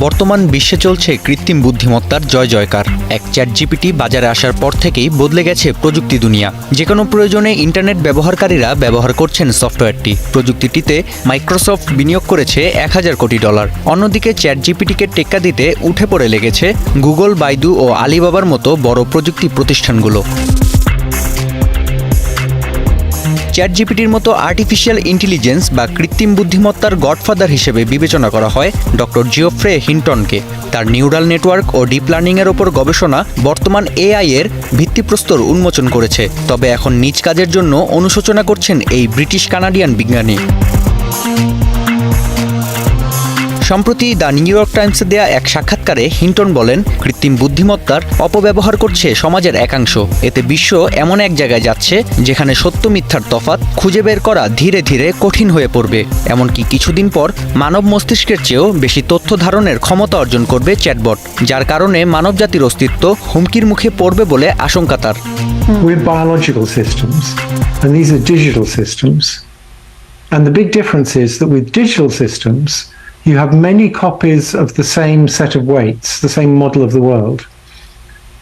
বর্তমান বিশ্বে চলছে কৃত্রিম বুদ্ধিমত্তার জয় জয়কার। এক চ্যাট জিপিটি বাজারে আসার পর থেকেই বদলে গেছে প্রযুক্তি দুনিয়া। যে কোনো প্রয়োজনে ইন্টারনেট ব্যবহারকারীরা ব্যবহার করছেন সফটওয়্যারটি। প্রযুক্তিটিতে মাইক্রোসফট বিনিয়োগ করেছে এক হাজার কোটি ডলার। অন্যদিকে চ্যাট জিপিটিকে টেক্কা দিতে উঠে পড়ে লেগেছে গুগল, বাইদু ও আলিবাবার মতো বড় প্রযুক্তি প্রতিষ্ঠানগুলো। চ্যাট জিপিটির মতো আর্টিফিশিয়াল ইন্টেলিজেন্স বা কৃত্রিম বুদ্ধিমত্তার গডফাদার হিসেবে বিবেচনা করা হয় ডক্টর জিওফ্রে হিন্টনকে। তার নিউরাল নেটওয়ার্ক ও ডিপ লার্নিংয়ের ওপর গবেষণা বর্তমান এআই এর ভিত্তিপ্রস্তর উন্মোচন করেছে। তবে এখন নিজ কাজের জন্য অনুশোচনা করছেন এই ব্রিটিশ কানাডিয়ান বিজ্ঞানী। সম্প্রতি দ্য নিউ ইয়র্ক টাইমসে দেয়া এক সাক্ষাৎকারে হিন্টন বলেন কৃত্রিম বুদ্ধিমত্তার অপব্যবহার করছে সমাজের একাংশ। এতে বিশ্ব এমন এক জায়গায় যাচ্ছে যেখানে সত্য মিথ্যার তফাত খুঁজে বের করা ধীরে ধীরে কঠিন হয়ে পড়বে। এমনকি কিছুদিন পর মানব মস্তিষ্কের চেয়েও বেশি তথ্য ধারণের ক্ষমতা অর্জন করবে চ্যাটবট যার কারণে মানবজাতির অস্তিত্ব হুমকির মুখে পড়বে বলে আশঙ্কা তার। And these are digital systems. And the big difference is that with digital systems, you have many copies of the same set of weights, the same model of the world.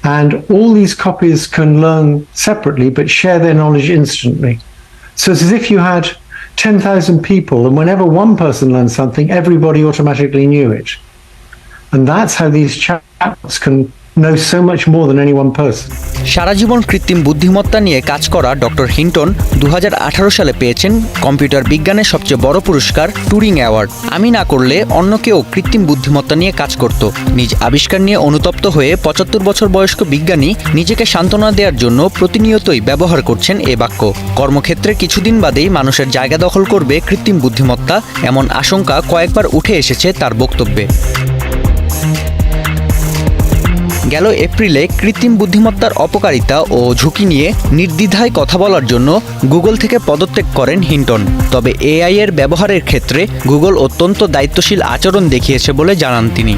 And all these copies can learn separately but share their knowledge instantly. So it's as if you had 10,000 people, and whenever one person learned something, everybody automatically knew it. And that's how these chatbots can সারা জীবন কৃত্রিম বুদ্ধিমত্তা নিয়ে কাজ করা doctor Hinton দু হাজার আঠারো সালে পেয়েছেন কম্পিউটার বিজ্ঞানের সবচেয়ে বড় পুরস্কার টুরিং অ্যাওয়ার্ড। আমি না করলে অন্য কেউ কৃত্রিম বুদ্ধিমত্তা নিয়ে কাজ করত। নিজ আবিষ্কার নিয়ে অনুতপ্ত হয়ে পঁচাত্তর বছর বয়স্ক বিজ্ঞানী নিজেকে সান্ত্বনা দেওয়ার জন্য প্রতিনিয়তই ব্যবহার করছেন এ বাক্য। কর্মক্ষেত্রে কিছুদিন বাদেই মানুষের জায়গা দখল করবে কৃত্রিম বুদ্ধিমত্তা, এমন আশঙ্কা কয়েকবার উঠে এসেছে তার বক্তব্যে। গেল এপ্রিলে কৃত্রিম বুদ্ধিমত্তার অপকারিতা ও ঝুঁকি নিয়ে নির্দ্বিধায় কথা বলার জন্য গুগল থেকে পদত্যাগ করেন হিন্টন। তবে এআই এর ব্যবহারের ক্ষেত্রে গুগল অত্যন্ত দায়িত্বশীল আচরণ দেখিয়েছে বলে জানান তিনি।